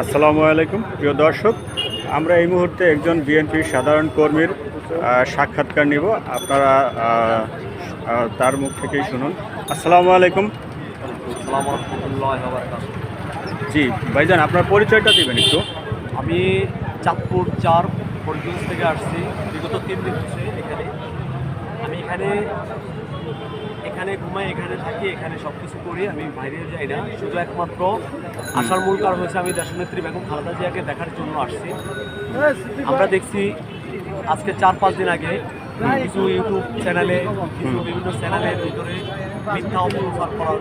আসসালামু আলাইকুম প্রিয় দর্শক। আমরা এই মুহূর্তে একজন বিএনপির সাধারণ কর্মীর সাক্ষাৎকার নিব। আপনারা তার মুখ থেকেই শুনুন। আসসালামু আলাইকুম। জি ভাইজান আপনার পরিচয়টা দিবেন একটু। আমি চাঁদপুর চার থেকে আসছি। বিগত তিন দিন এখানে। আমি এখানে এখানে ঘুমাই এখানে থাকি এখানে সব কিছু করি আমি বাইরে যাই না। শুধু একমাত্র আসার মূল কারণ হচ্ছে আমি দেশনেত্রী বেগম খালেদা জিয়াকে দেখার জন্য আসছি। আমরা দেখছি আজকে চার পাঁচ দিন আগে কিছু ইউটিউব চ্যানেলে কিছু বিভিন্ন চ্যানেলের ভিতরে মিথ্যা অপপ্রচার করার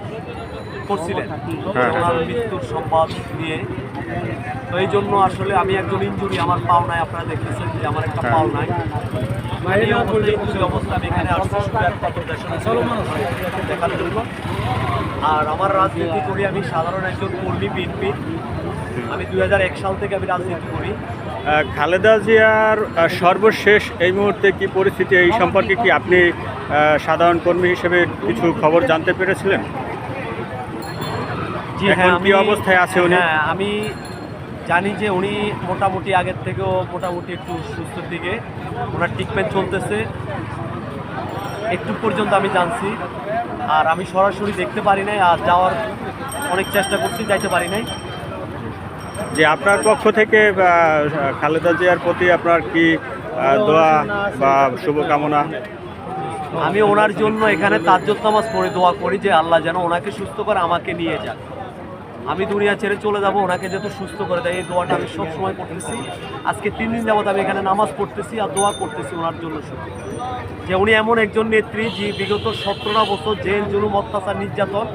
করছিলেন। হ্যাঁ। ওনার মৃত্যুর সংবাদ নিয়ে তো এই জন্য আসলে আমি একজন ইঞ্জুরি আমার পাও নাই আপনারা দেখতেছেন যে আমার একটা হ্যাঁ। পাও নাই। এই অবস্থায় ইঞ্জুরি অবস্থা এখানে আসছি শুধু একমাত্র দেশের দেখার জন্য। আর আমার রাজনীতি করি আমি সাধারণ একজন কর্মী বিএনপি। আমি দু হাজার এক সাল থেকে আমি রাজনীতি করি। খালেদা জিয়ার সর্বশেষ এই মুহূর্তে কি পরিস্থিতি এই সম্পর্কে কি আপনি সাধারণ কর্মী হিসেবে কিছু খবর জানতে পেরেছিলেন? জি হ্যাঁ কি আমি অবস্থায় আছে উনি? হ্যাঁ আমি জানি যে উনি মোটামুটি আগের থেকেও মোটামুটি একটু সুস্থর দিকে ওনার ট্রিটমেন্ট চলতেছে। একটু পর্যন্ত আমি জানছি আর আমি সরাসরি দেখতে পারি নাই আর যাওয়ার অনেক চেষ্টা করছি যাইতে পারি নাই। যে আপনার পক্ষ থেকে খালেদা জিয়ার প্রতি আপনার কি দোয়া বা শুভকামনা? আমি ওনার জন্য এখানে তাজ্জত নামাজ পড়ে দোয়া করি যে আল্লাহ যেন ওনাকে সুস্থ করে আমাকে নিয়ে যান আমি দুনিয়া ছেড়ে চলে যাব ওনাকে যেহেতু সুস্থ করে দেয় এই দোয়াটা আমি সব সময় করতেছি। আজকে তিন দিন যাবত আমি এখানে নামাজ পড়তেছি আর দোয়া করতেছি ওনার জন্য শুধু যে উনি এমন একজন নেত্রী যে বিগত সতেরোটা বছর জেল জুলুম অত্যাচার নির্যাতন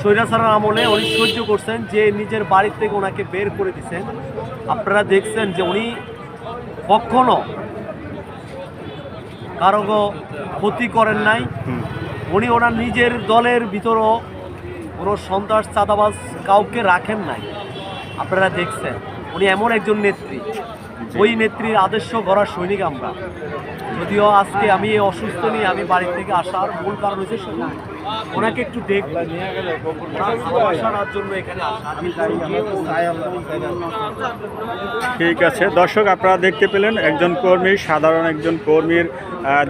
স্বৈরাচারের আমলে উনি সহ্য করছেন যে নিজের বাড়ির থেকে ওনাকে বের করে দিছেন। আপনারা দেখছেন যে উনি কখনো কারও ক্ষতি করেন নাই। উনি ওনার নিজের দলের ভিতরও কোনো সন্ত্রাস চাঁদাবাজ কাউকে রাখেন নাই। আপনারা দেখছেন, উনি এমন একজন নেত্রী। ওই নেত্রীর আদর্শ গড়ার সৈনিক আমরা। যদিও আজকে আমি অসুস্থ নিয়ে আমি বাড়ি থেকে আসার মূল কারণ হচ্ছে শুধু ওনাকে একটু ঠিক আছে। দর্শক, আপনারা দেখতে পেলেন একজন কর্মী, সাধারণ একজন কর্মীর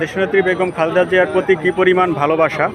দেশনেত্রী বেগম খালেদা জিয়ার প্রতি কী পরিমাণ ভালোবাসা?